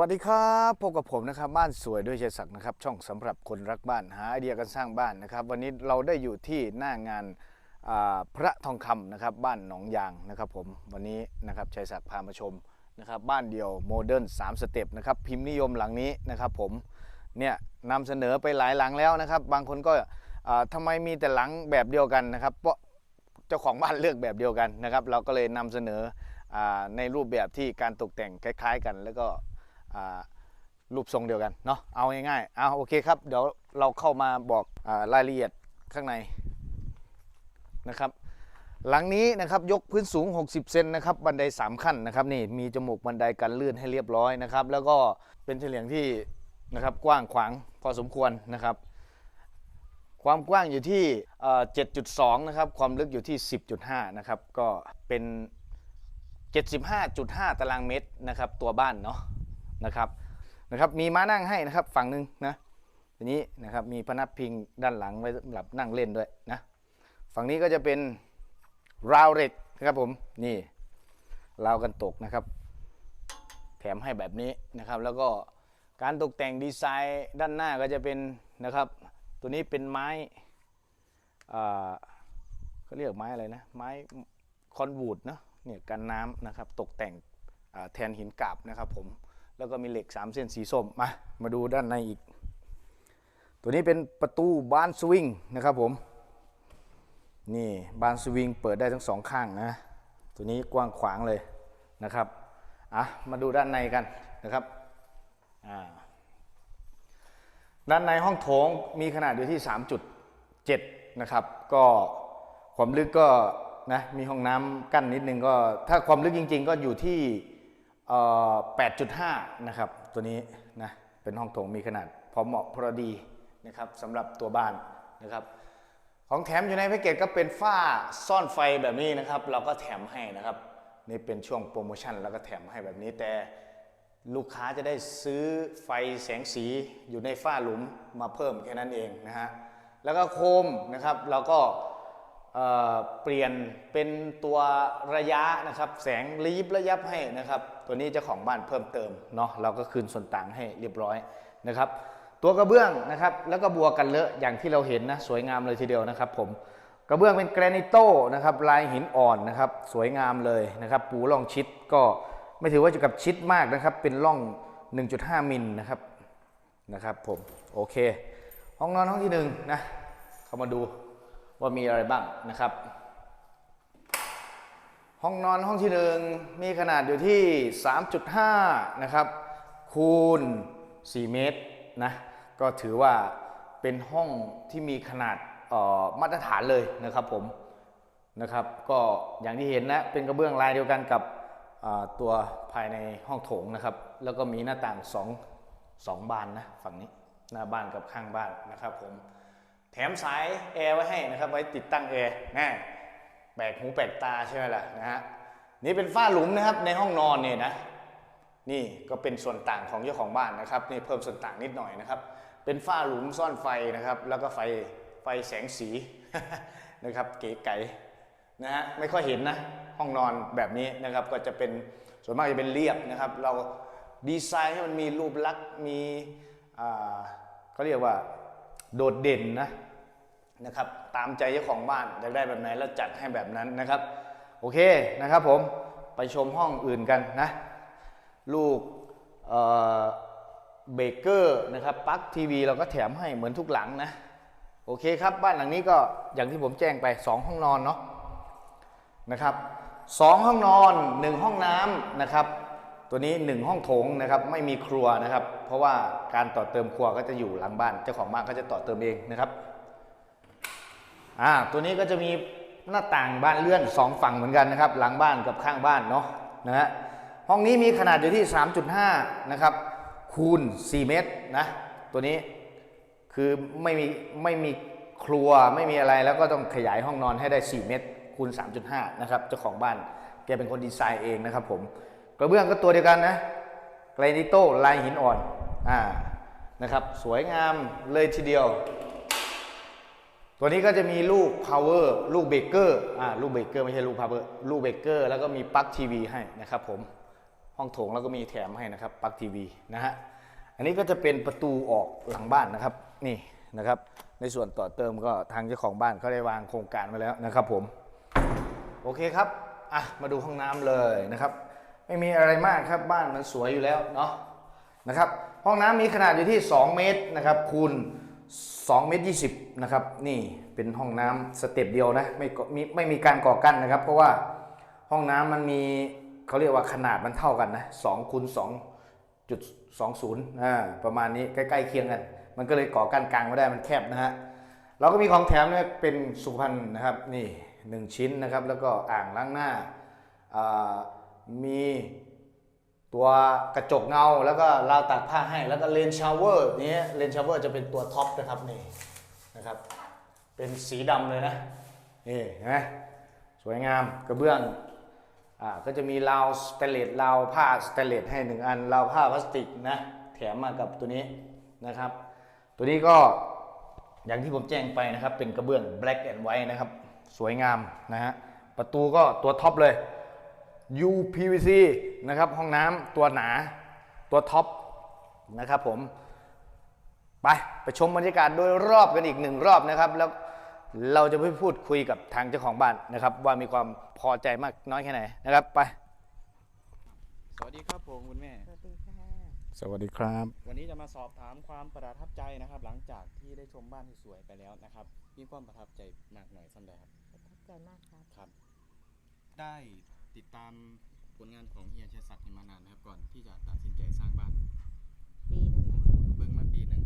สวัสดีครับพบกับผมนะครับบ้านสวยด้วยเจศักดิ์นะครับช่องสำหรับคนรักบ้านหาไอเดียการสร้างบ้านนะครับ วันนี้เราได้อยู่ที่หน้างานาพระทองคำนะครับบ้านหนองยางนะครับผมวันนี้นะครับชัยศักดิ์พามาชมนะครับบ้านเดียวโมเดิร์น3สเต็ปนะครับพิมพ์นิยมหลังนี้นะครับผมเนี่ยนำเสนอไปหลายหลังแล้วนะครับ บางคนก็อ่าทำไมมีแต่หลังแบบเดียวกันนะครับเพราะเจ้าของบ้านเลือกแบบเดียวกันนะครับ เราก็เลยนำเสนอในรูปแบบที่การตกแต่งคล้าย ๆ กัน แล้วก็ รูปทรงเดียวกันเนาะเอาง่ายๆเอาโอเคครับเดี๋ยวเราเข้ามาบอกอรายละเอียดข้างในนะครับหลังนี้นะครับยกพื้นสูง 60 เซนนะครับบันได 3 ขั้นนะครับนี่มีจมูกบันไดกันลื่นให้เรียบร้อยนะครับ แล้วก็เป็นเฉลียงที่นะครับกว้างขวางพอสมควรนะครับ ความกว้างอยู่ที่เอ่อ7.2 นะครับ ความลึกอยู่ที่ 10.5 นะครับ ก็เป็น 75.5 ตารางเมตรนะครับ ตัวบ้านเนาะ นะครับนะครับมีม้านั่งให้นะครับฝั่งหนึ่งนะทีนี้นะครับมีพนักพิงด้านหลังไว้สำหรับนั่งเล่นด้วยนะฝั่งนี้ก็จะเป็นราวเหล็กนะครับผมนี่ราวกันตกนะครับ แถมให้แบบนี้นะครับ แล้วก็การตกแต่งดีไซน์ด้านหน้าก็จะเป็นนะครับ ตัวนี้เป็นไม้เขาเรียกไม้อะไรนะไม้คอนวูดเนาะเนี่ยกันน้ำนะครับตกแต่งแทนหินกาบนะครับผม แล้วก็มีเหล็ก 3 เส้นสีส้มมามาดูด้านในอีก ตัวนี้เป็นประตูบานสวิงนะครับผมนี่บานสวิงเปิดได้ทั้งสองข้างนะตัวนี้กว้างขวางเลยนะครับอะมาดูด้านในกันนะครับอ่าด้านในห้องโถงมีขนาดอยู่ที่ 3.7 นะครับ ก็ความลึกก็นะมีห้องน้ำกั้นนิดนึงก็ถ้าความลึกจริง ๆ ก็อยู่ที่ 8.5 นะครับ ตัวนี้นะเป็นห้องโถงมีขนาด พอเหมาะพอดีนะครับสำหรับตัวบ้านนะครับ ของแถมอยู่ในแพ็กเกจก็เป็นฝ้าซ่อนไฟแบบนี้นะครับ เราก็แถมให้นะครับ นี่เป็นช่วงโปรโมชั่นแล้วก็แถมให้แบบนี้แต่ลูกค้าจะได้ซื้อไฟแสงสีอยู่ในฝ้าหลุมมาเพิ่มแค่นั้นเองนะฮะแล้วก็โคมนะครับเราก็ เปลี่ยนเป็นตัวระยะนะครับแสงระยิบระยับให้นะครับตัวนี้เจ้าของบ้านเพิ่มเติมเนาะเราก็คืนส่วนต่างให้เรียบร้อยนะครับ ตัวกระเบื้องนะครับแล้วก็บัวกันเลอะอย่างที่เราเห็นนะสวยงามเลยทีเดียวนะครับผมกระเบื้องเป็นแกรนิโต้นะครับลายหินอ่อนนะครับสวยงามเลยนะครับปูร่องชิดก็ไม่ถือว่าจะกับชิดมากนะครับเป็นร่อง 1.5 มิลนะครับนะครับผมโอเค ห้องนอนห้องที่หนึ่งนะเข้ามาดู ว่ามีอะไรบ้างนะครับ ห้องนอนห้องที่หนึ่งมีขนาดอยู่ที่ 3.5 นะครับ คูณ 4 เมตรนะ ก็ถือว่าเป็นห้องที่มีขนาดออมาตรฐานเลยนะครับผมนะครับ ก็อย่างที่เห็นนะเป็นกระเบื้องลายเดียวกันกับตัวภายในห้องโถงนะครับ แล้วก็มีหน้าต่างสองสองบานนะฝั่งนี้หน้าบ้านกับข้างบ้านนะครับผม แถมสายแอร์ไว้ให้นะครับไว้ติดตั้งแอร์แน่แปลกหูแปลกตาใช่ไหมล่ะนะฮะนี่เป็นฝ้าหลุมนะครับในห้องนอนเนี่ยนะนี่ก็เป็นส่วนต่างของเจ้าของบ้านนะครับนี่เพิ่มส่วนต่างนิดหน่อยนะครับ เป็นฝ้าหลุมซ่อนไฟนะครับ แล้วก็ไฟไฟแสงสีนะครับ เก๋ไก๋นะฮะไม่ค่อยเห็นนะห้องนอนแบบนี้นะครับก็จะเป็นส่วนมากจะเป็นเรียบนะครับ เราดีไซน์ให้มันมีรูปลักษณ์มีอ่าเขาเรียกว่า โดดเด่นนะนะครับ ตามใจเจ้าของบ้านอยากได้แบบไหนแล้วจัดให้แบบนั้นนะครับ โอเคนะครับผมไปชมห้องอื่นกันนะ ลูกเบเกอร์นะครับปลั๊กทีวีเราก็แถมให้เหมือนทุกหลังนะ โอเคครับ บ้านหลังนี้ก็อย่างที่ผมแจ้งไป 2 ห้องนอนเนาะนะครับสองห้องนอน 1 ห้องน้ำนะครับ ตัวนี้ 1 ห้องโถงนะครับไม่มีครัวนะครับ เพราะว่าการต่อเติมครัวก็จะอยู่หลังบ้านเจ้าของบ้านก็จะต่อเติมเองนะครับอ่าตัวนี้ก็จะมีหน้าต่างบ้านเลื่อนสองฝั่งเหมือนกันนะครับ หลังบ้านกับข้างบ้านเนาะนะฮะห้องนี้มีขนาดอยู่ที่ 3.5 นะครับคูณ 4 เมตรนะตัวนี้คือไม่มีไม่มีครัวไม่มีอะไรแล้วก็ต้องขยายห้องนอนให้ได้ 4 เมตรคูณ 3.5 นะครับเจ้าของบ้านแกเป็นคนดีไซน์เองนะครับผม กระเบื้องก็ตัวเดียวกันนะไกรนิโต้ลายหินอ่อนอ่านะครับ สวยงามเลยทีเดียว ตัวนี้ก็จะมีลูก power ลูกเบเกอร์อ่าลูกเบเกอร์ไม่ใช่ลูก power ลูกเบเกอร์แล้วก็มีปลั๊กทีวีให้นะครับผมห้องโถงแล้วก็มีแถมให้นะครับปลั๊กทีวีนะฮะอันนี้ก็จะเป็นประตูออกหลังบ้านนะครับ นี่นะครับ ในส่วนต่อเติมก็ทางเจ้าของบ้านเขาได้วางโครงการไว้แล้วนะครับผม โอเคครับอะมาดูห้องน้ำเลยนะครับ ไม่มีอะไรมากครับบ้านมันสวยอยู่แล้วเนาะนะครับห้องน้ำมีขนาดอยู่ที่ 2 เมตรนะครับคูณ2เมตร20นะครับนี่เป็นห้องน้ำสเต็ปเดียวนะไม่ก่อมีไม่มีการก่อกั้นนะครับ เพราะว่าห้องน้ำมันมีเขาเรียกว่าขนาดมันเท่ากันนะ2คูณ2.20อ่าประมาณนี้ใกล้ๆเคียงกัน มันก็เลยก่อกั้นกลางไม่ได้มันแคบนะฮะเราก็มีของแถมเนี่ยเป็นสุพรรณนะครับนี่หนึ่งชิ้นนะครับแล้วก็อ่างล้างหน้าอ่า มีตัวกระจกเงาแล้วก็ราวตากผ้าให้ แล้วก็เลนชาวเวอร์นี้เลนชาวเวอร์จะเป็นตัวท็อปนะครับนี่นะครับ เป็นสีดำเลยนะนี่เห็นไหมสวยงามกระเบื้องอ่าก็จะมีราวสเตนเลสราวผ้าสเตนเลสให้หนึ่งอันราวผ้าพลาสติกนะแถมมากับตัวนี้นะครับ ตัวนี้ก็อย่างที่ผมแจ้งไปนะครับ เป็นกระเบื้อง black and white นะครับ สวยงามนะฮะประตูก็ตัวท็อปเลย UPVC นะครับห้องน้ำตัวหนาตัวท็อปนะครับผมไปไปชมบรรยากาศโดยรอบกันอีกหนึ่งรอบนะครับแล้วเราจะไปพูดคุยกับทางเจ้าของบ้านนะครับ ว่ามีความพอใจมากน้อยแค่ไหนนะครับไป สวัสดีครับผมคุณแม่ สวัสดีค่ะ สวัสดีครับ วันนี้จะมาสอบถามความประทับใจนะครับ หลังจากที่ได้ชมบ้านที่สวยไปแล้วนะครับ มีความประทับใจมากหน่อยสักใดครับประทับใจมากครับ ครับ ได้ ติดตามผลงานของเฮียชัยศักดิ์มานานนะครับก่อนที่จะตัดสินใจสร้างบ้านปีหนึงนะเบิ่งมาปีหนึ่ง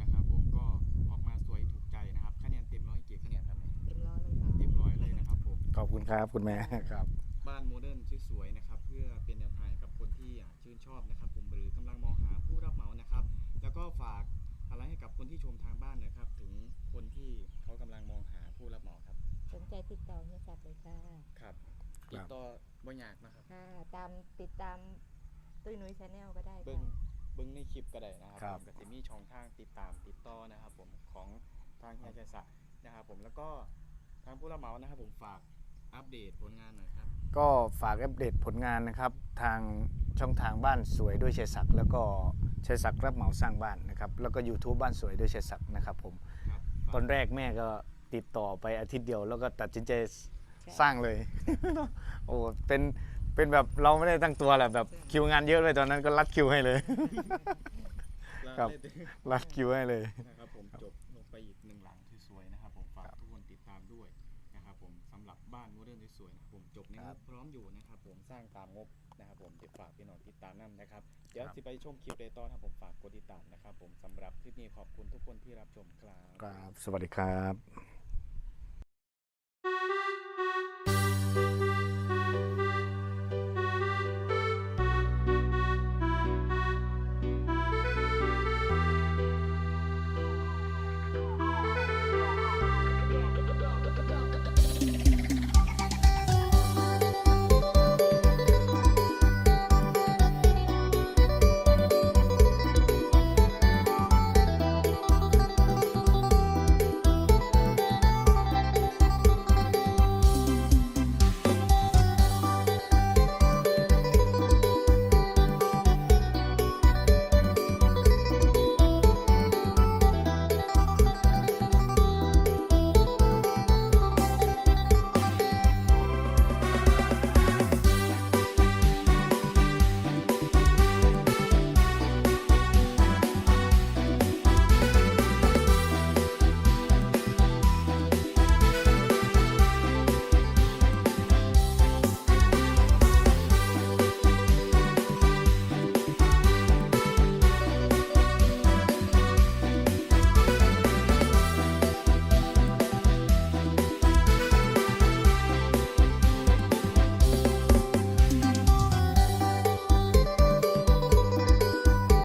นะครับผมก็ออกมาสวยถูกใจนะครับคะแนนเต็มร้อยกี่คะแนนครับเต็มร้อยเลยค่ะเต็มร้อยเลยนะครับผมขอบคุณครับคุณแม่ครับ บ้านโมเดิร์นสวยๆนะครับเพื่อเป็นแนวทางให้กับคนที่อะชื่นชอบนะครับผมหรือกำลังมองหาผู้รับเหมานะครับ แล้วก็ฝากอะไรให้กับคนที่ชมทางบ้านหนะครับ ถึงคนที่เขากำลังมองหาผู้รับเหมาครับ สนใจติดต่อเฮียศักดิ์เลยค่ะครับ ติดต่อบ่ยากนะครับค่ะตามติดตามตุ้ยนุ้ยชาแนลก็ได้เบิ้ค่ะงเบิ้งในคลิปก็ได้นะครับครับ ผมก็จะมีช่องทางติดตามติดต่อนะครับ ผมของทางเฮียชัยศักดิ์นะครับผมแล้วก็ทางผู้รับเหมานะครับ ผมฝากอัปเดตผลงานหน่อยครับ ก็ฝากอัปเดตผลงานนะครับ ทางช่องทางบ้านสวยด้วยเชยศักดิ์แล้วก็เชยศักดิ์รับเหมาสร้างบ้านนะครับ แล้วก็ YouTube บ้านสวยด้วยเชยศักดิ์นะครับผม ครับตอนแรกแม่ก็ติดต่อไปอาทิตย์เดียว แล้วก็ตัดสินใจ สร้างเลย โอ้เป็นเป็นแบบเราไม่ได้ตั้งตัวแหละแบบคิวงานเยอะเลยตอนนั้นก็รัดคิวให้เลย ครับ รัดคิวให้เลย นะครับผมจบลงไปอีกหนึ่งหลังที่สวยนะครับผมฝากทุกคนติดตามด้วยนะครับผมสำหรับบ้านโมเดิร์นที่สวยนะครับผมจบในคงรับบพร้อมอยู่นะครับผมสร้างตามงบนะครับผมติดฝากพี่น้องติดตามนั่นนะครับเดี๋ยวครับ สิไปชมคลิปเลยตอนครับผมฝากกดติดตามนะครับผมสำหรับคลิปนี้ขอบคุณทุกคนที่รับชมครับ ครับ สวัสดีครับ Bye.